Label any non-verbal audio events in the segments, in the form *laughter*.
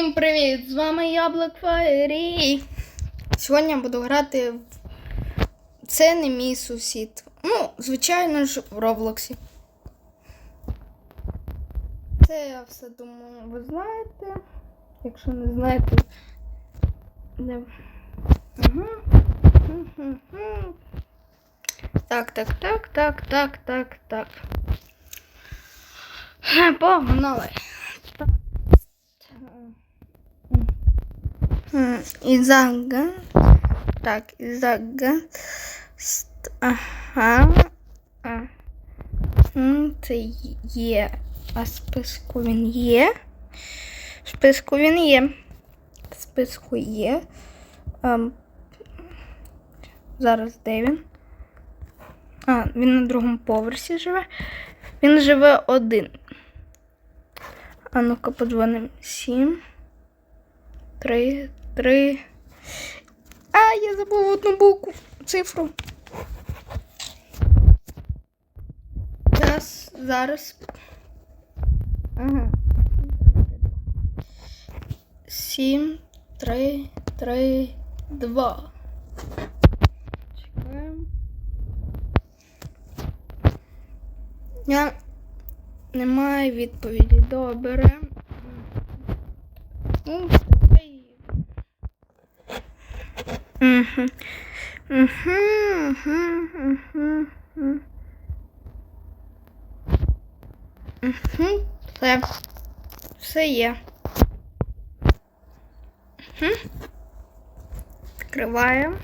Всім привіт! З вами я Blackfire і Сьогодні я буду грати в Це не мій сусід. Ну, звичайно ж, в Роблоксі. Це я все думаю, ви знаєте. Якщо не знаєте, не... Угу. Мгм. Так, так, так, так, так, так, так. Погнали. Ізага. Так, Ізага. Ст- Ага. А. Це є. А списку він є. В списку він є. В списку є. Ем, зараз де він? А, він на другому поверсі живе. Він живе один. А ну-ка подзвонимо. Сім. Три, три. А, я забув одну букву, цифру. Зараз, зараз. Ага. Сім, три, три, два. Чекаємо. Я немає відповіді. Добре. Ну, Мгм. Мгм. Все. Все є. Мгм. Відкриваємо.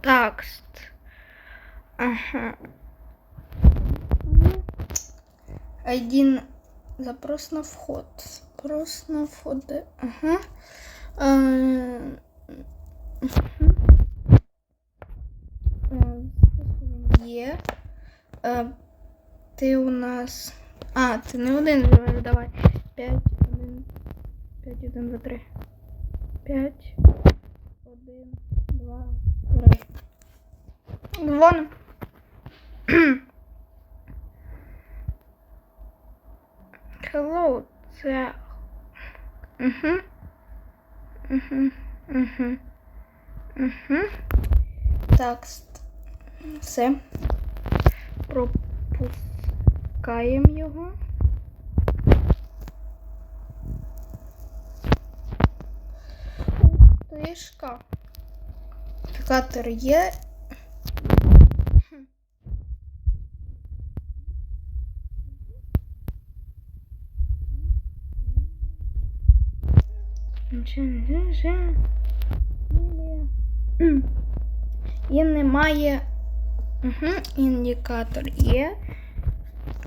Текст. Ага. Один запрос на вход. Запрос на вход. Ага. Е, мгм. Е, Є. Е, Ти у нас. А, ти не один живеш, давай. П'ять, один. П'ять, один, два, три. П'ять. Один, два, три. Дзвоним. Hello, це. Угу. Угу. Так. Все. Пропускаємо його. Катер є. І немає. Угу, індикатор є.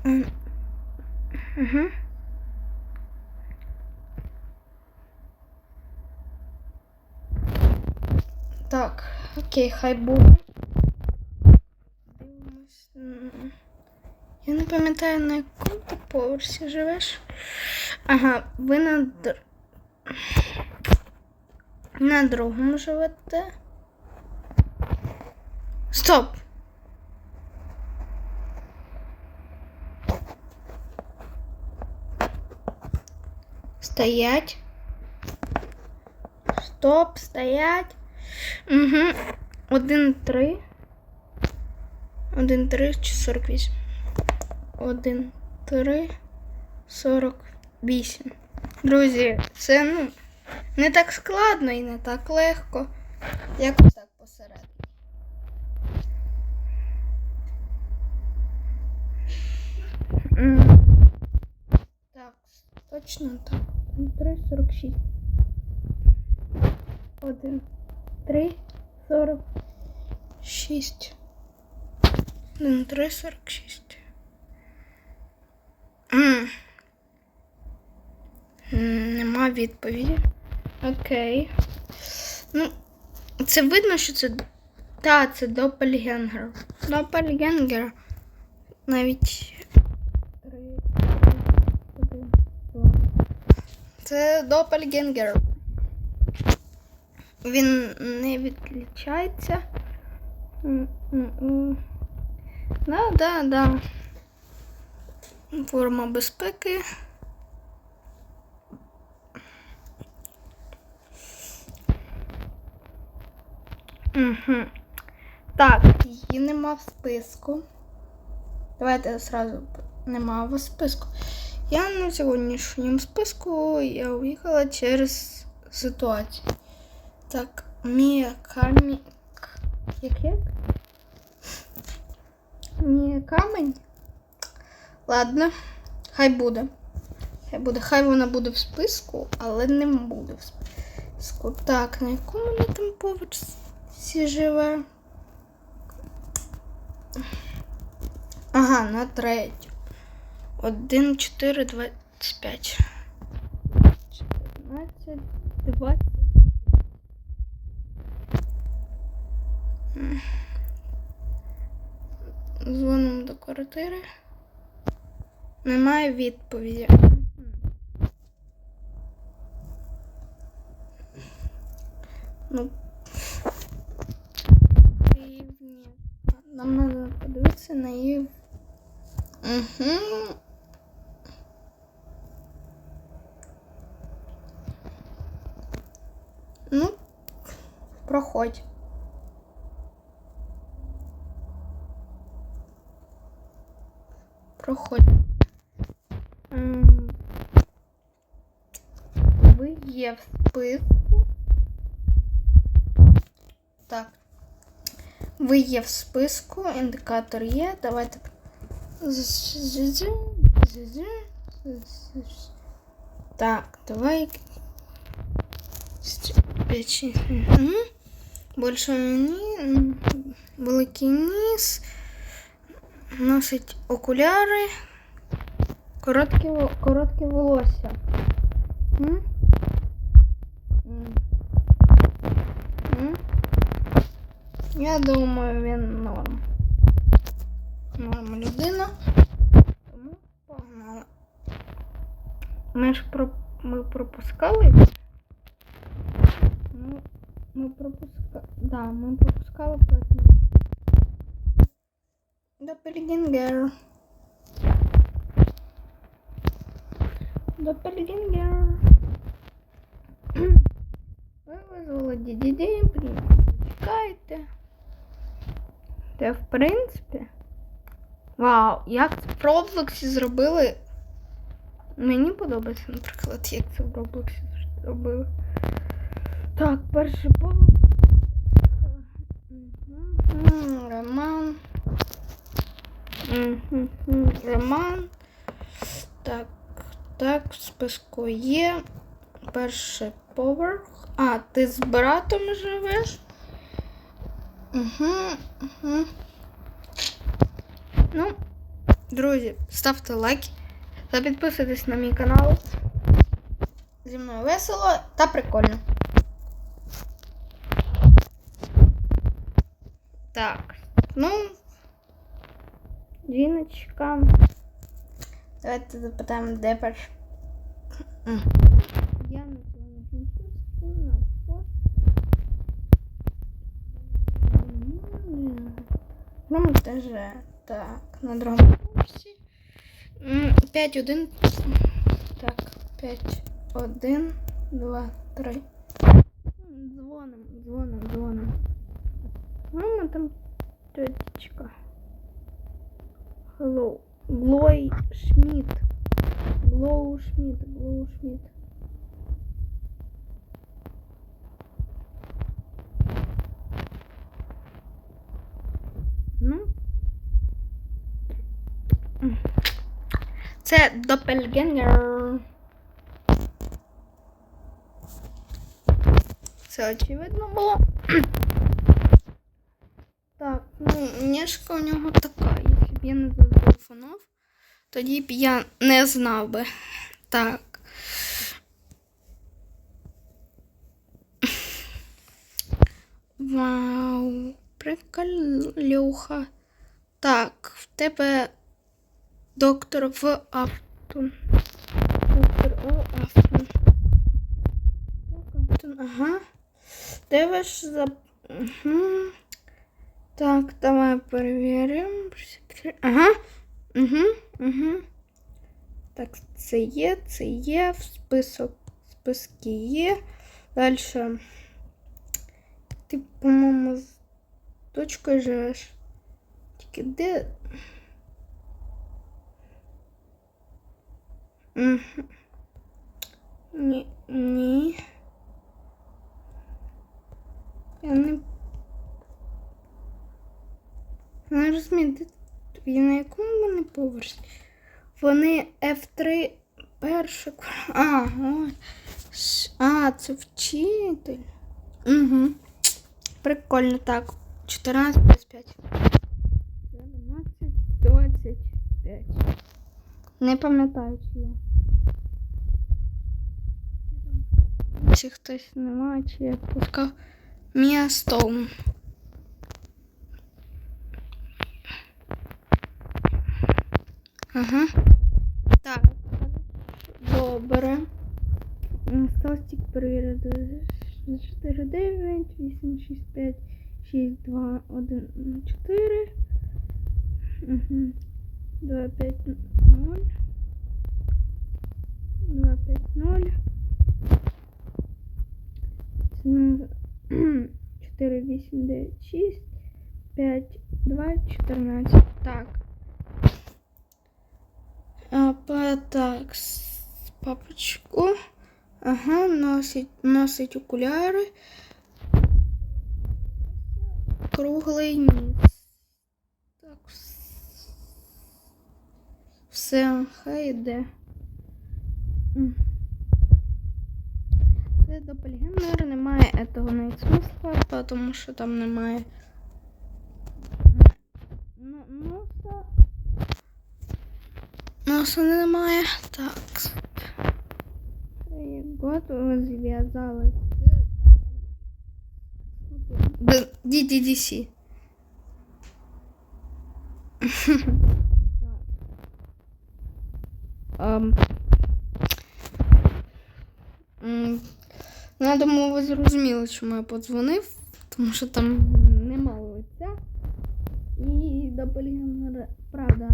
Угу. Так, окей, хай буде. Я не пам'ятаю, на якому ти поверсі живеш. Ага, ви на, на другому живете. Стоп! Стоять. Стоп, стоять. Угу. Один, три. Один, три, чи сорок вісім. Один, три, сорок вісім. Друзі, це ну не так складно і не так легко. Якось так посередині. Так, точно так. Один, три, сорок шість. Один, три, сорок шість. Один, три, сорок шість. М. М, Нема відповіді. Окей. Ну, це видно, що це. Та, це Доппельгенгер. Доппельгенгер. Навіть. Це Доппельгенгер. Він не відлічається. М-м-м. Да, да, да. Форма безпеки. Угу. Так, її нема в списку. Давайте зразу нема в списку. Я на сьогоднішньому списку я уїхала через ситуацію. Так, Мія Камі... Як як? Мія камень? Ладно, хай буде. Хай буде. Хай вона буде в списку, але не буде в списку. Так, на якому вона там поверсі живе? Ага, на третю. 1, 4, 25. 14, 20. М. Дзвонимо до квартири. Немає відповіді. Ну. Угу. Ну, проходь. Проходь. М, Ви є в списку. Так. Ви є в списку, індикатор є. Давайте. Так, давай. Печі. Угу. Більше ні. Великий ніс. Носить окуляри. Коротке, во- коротке волосся. М? М. М? Я думаю, він норм. Норм людина. Тому погнали. Ми ж про... ми пропускали. Ну, ми пропускали. Да, ми пропускали поэтому. Doppelganger. Doppelganger. Ви визвали дідіді, блін. Чекайте. Та в принципі. Вау, як в Роблоксі зробили. Мені подобається, наприклад, як це в Роблоксі зробили. Так, перший поверх. Роман. Роман. Так, так, в списку є. Перший поверх. А, ти з братом живеш? Угу, угу. Ну, друзі, ставте лайки та підписуйтесь на мій канал. Зі мною весело та прикольно. Так, ну, жіночка. Давайте запитаємо, де перш. М. Я на сьогоднішньому списку на пост. Ну, теж так, на другому курсі. 5-1. Так, 5, 1, 2, 3. Дзвоним, дзвоним, дзвоним. Мама там тетечка. Hello. Глой Шмидт. Глоу Шмидт, Глоу Шмидт. Це Doppelganger. Це очевидно було. *clears throat* Так, ну, ніжка у нього така. Якщо б я не зателефонував, тоді б я не знав би. Так. Вау, приколюха. Так, в тебе доктор в Афтон. Доктор в Афтон. Афтон, ага. Де ваш за. Угу. Так, давай перевіримо. Ага. Угу, угу. Так, це є, це є, в список, списки є. Далі. Ти, по-моєму, з дочкою живеш. Тільки де. Ні, ні. Я не. Не розумію, де на якому вони поверсі? Вони F3 перша. А. А, це вчитель. Угу. Прикольно так. 14 25. 12, 25. Не пам'ятаю, чи я. Чи хтось немає, чи я пускав місто. Ага. Так. Добре. Стостик перевірити. 4, 9, 8, 6, 5, 6, 2, 1, 4. Угу. 2, 5, 0. 2, 5, 0. 4, 8, 9, 6, 5, 2, 14. Так. А, па, так, папочку. Ага, носить, носить окуляри. Круглий ніс. Так. с- Все, хай йде. Це допельгенер, немає етого навіть смисла, тому що там немає носа. Носа немає. Так. Год зв'язали з DDDC. Ам. М, Ну, я думаю, ви зрозуміли, чому я подзвонив, тому що там нема лиця. І допельгенер, правда.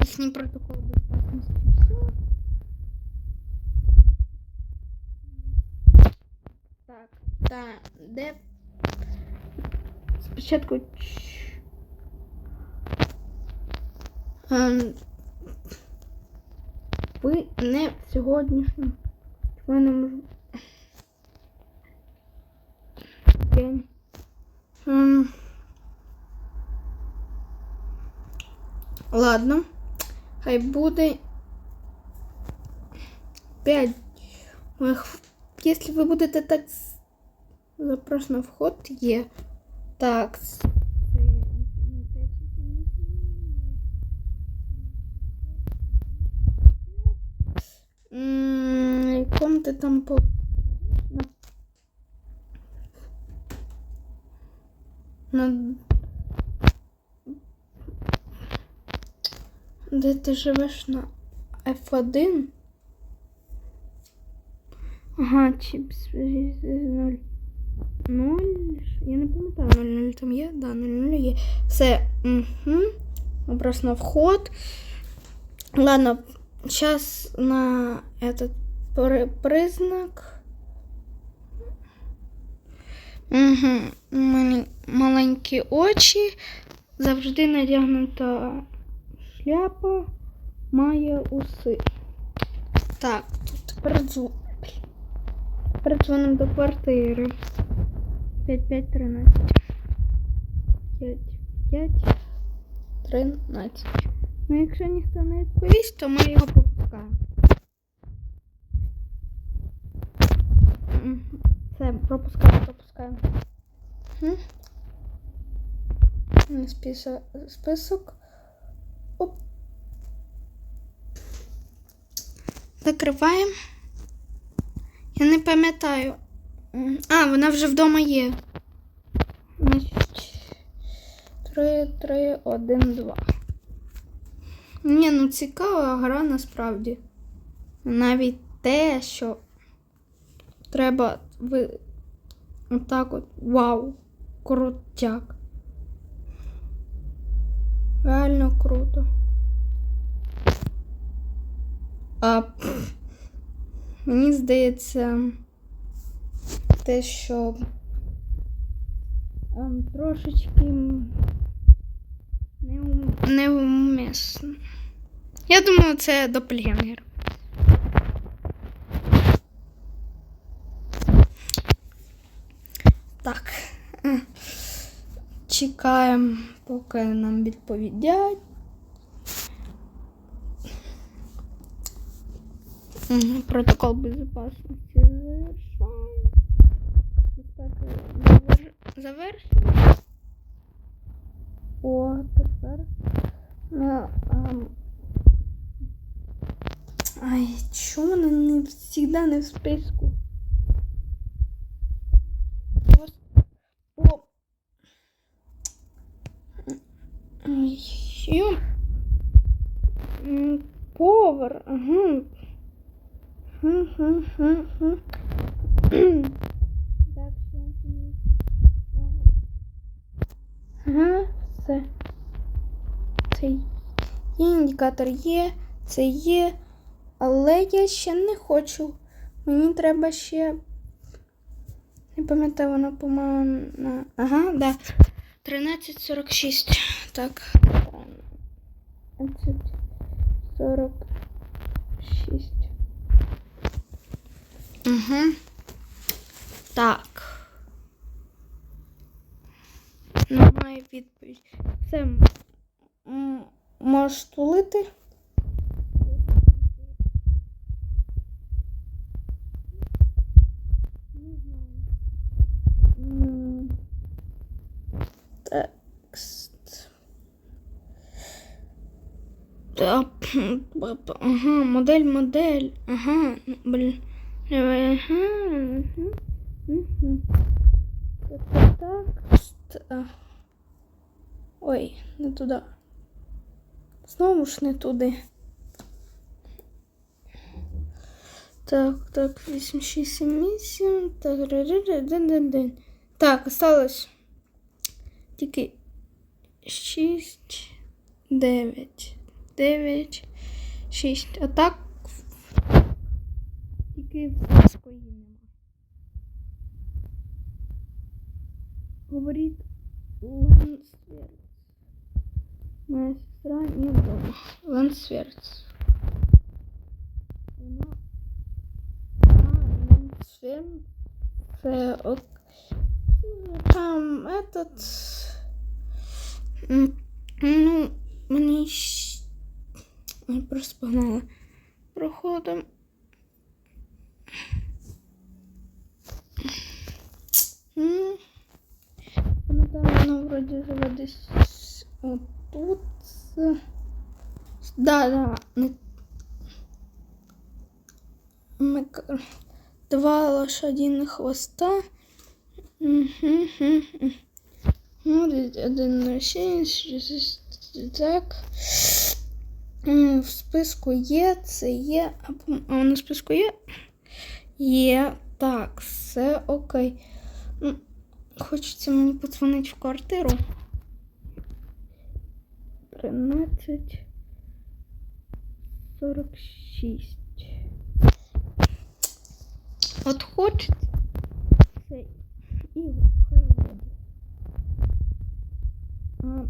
Їхній протокол безпечності. Все. Так, так, де спочатку. Ем, ви не сьогоднішньому твоєму день. Ем, ладно. Хай буде 5. Якщо ви будете так запрос на вход є. Так. ти там по. На... Де ти живеш на F1? Ага, чіпс 0. 0. Я не пам'ятаю, 0 там є? Да, 0 є. Все. Угу. Вопрос на вход. Ладно, сейчас на этот при- признак. Угу. Маленькі очі. Завжди надягнута шляпа, має уси. Так, тут тепер дзвон. До квартири. 5513. 5, 13. 5, 5, 13. Ну, якщо ніхто не відповість, то ми його пропускаємо. Все, пропускаємо, пропускаємо. Угу. Список. список. Оп. Закриваємо. Я не пам'ятаю. А, вона вже вдома є. 3, 3, 1, 2. Ні, ну цікава гра насправді. Навіть те, що треба ви отак от. Вау! Крутяк. Реально круто. А мені здається, те, що ем, трошечки неум- неумісно. Я думаю, це допельгенгер. Так. Чекаємо, поки нам відповідять. Протокол безопасности завершен. Безпеки завер- завершено. О, тепер. Ну, ам, Ай, чому вони не завжди не в списку? Ось. О. Ай, ё. М, Повар, ага. Хм-хм-хм-хм. Так, все. Ага, все. Це є індикатор є, це є. Але я ще не хочу. Мені треба ще. Не пам'ятаю, вона, по-моєму, на. Ага, да. 13.46. Так. 13.46. Угу. Так. Немає відповідь. Це можеш тулити. Текст. Ага, модель, модель. Ага, блін. Ага. мгм, мгм. Тобто Текст. а. Ой, не туди. Знову ж не туди. Так, так, 8, 6, 7, 8. Так, ри-ри-ри-дин-дин-дин. Так, осталось тільки 6, 9, 9, 6. А так тільки нема. Говорить Лансверц. Моя сестра не вдома. Лансверц. Вона Лансверц. Це. Там этот. Ну, мені щ- Ой, просто погнала. Проходом. Ну, там воно вроді живе десь отут. Да, да. Два лошадиных хвоста. Мгм. Ну, один шість, так. В списку є, це є. А на списку є? Є. Так, все окей. Хочеться мені подзвонити в квартиру. 13 46. От хочеться. І хай буде. А,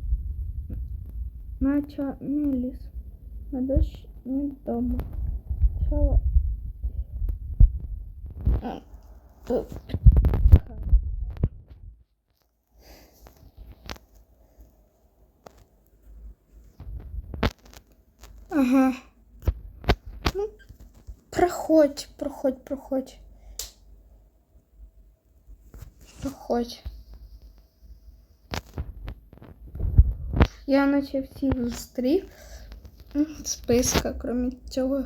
наче не ліс. А дощ не вдома. Чала. Проходь, проходь, проходь. Проходь. Я наче всіх зустрів списка, крім цього,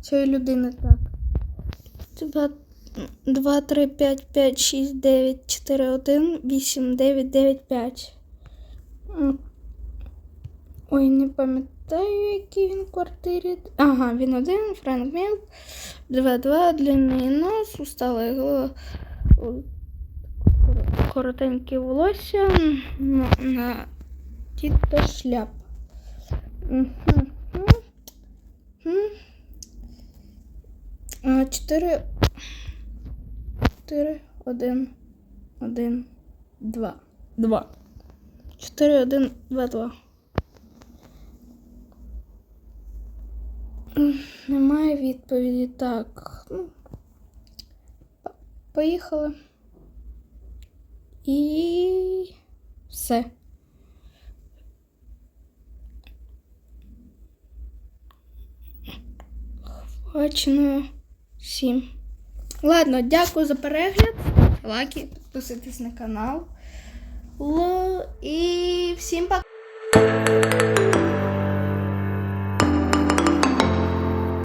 цієї людини так. Два, три, п'ять, п'ять, шість, дев'ять, чотири, один, вісім, дев'ять, дев'ять, п'ять. М. Ой, не пам'ятаю, який він в квартирі. Ага, він один, Френк Мілк, 2-2, длинний нос, усталий голова, коротеньке волосся, на, на діто шляп. Чотири. Чотири, один, один, два. Два. Чотири, один, два, два. Немає відповіді. Так. Ну, поїхали. І все. Хвачено сім. Ладно, дякую за перегляд. Лайки, підписуйтесь на канал. І всім пока.